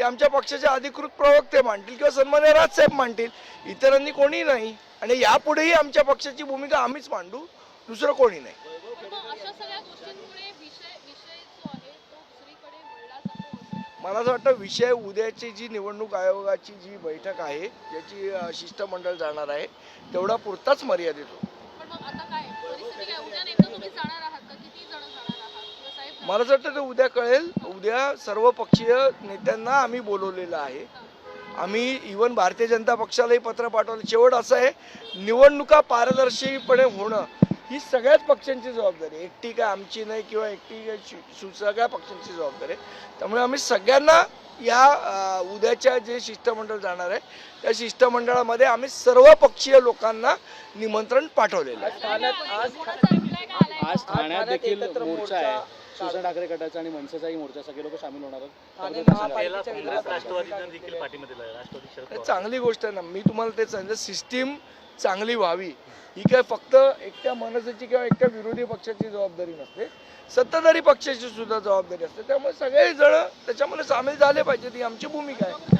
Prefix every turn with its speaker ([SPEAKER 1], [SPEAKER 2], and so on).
[SPEAKER 1] ते आमच्या पक्षाचे अधिकृत प्रवक्ते मांडतील किंवा सन्मान्य राजसाहेब मांडतील इतरांनी कोणी नाही आणि यापुढेही आमच्या पक्षाची भूमिका आम्हीच मांडू दुसरं कोणी नाही. मला असं वाटतं विषय उद्याची जी निवडणूक आयोगाची जी बैठक आहे ज्याची शिष्टमंडळ जाणार आहे तेवढा पुरताच मर्यादित होतो मला असं वाटतं ते उद्या कळेल. उद्या सर्व पक्षीय नेत्यांना आम्ही बोलवलेलं आहे. आम्ही इवन भारतीय जनता पक्षालाही पत्र पाठवलं. शेवट असं आहे निवडणुका पारदर्शीपणे होणं ही सगळ्याच पक्षांची जबाबदारी एकटी काय आमची नाही किंवा एकटी काय सगळ्या पक्षांची जबाबदारी आहे. त्यामुळे आम्ही सगळ्यांना या उद्याच्या जे शिष्टमंडळ जाणार आहे त्या शिष्टमंडळामध्ये आम्ही सर्व पक्षीय लोकांना निमंत्रण पाठवलेलं आहे.
[SPEAKER 2] ठाण्यात आज ठाण्यात देखील मोर्चा आहे. शिवसेना ठाकरे गटाचा आणि मनसेचाही मोर्चा सगळे लोक सामील होणार आहेत.
[SPEAKER 1] चांगली गोष्ट आहे ना. मी तुम्हाला तेच सांगितलं सिस्टीम चांगली व्हावी. ही काय फक्त एकट्या मनसेची किंवा एकट्या विरोधी पक्षाची जबाबदारी नसते. सत्ताधारी पक्षाची सुद्धा जबाबदारी असते. त्यामुळे सगळे जण त्याच्यामध्ये सामील झाले पाहिजेत. ही आमची भूमिका आहे.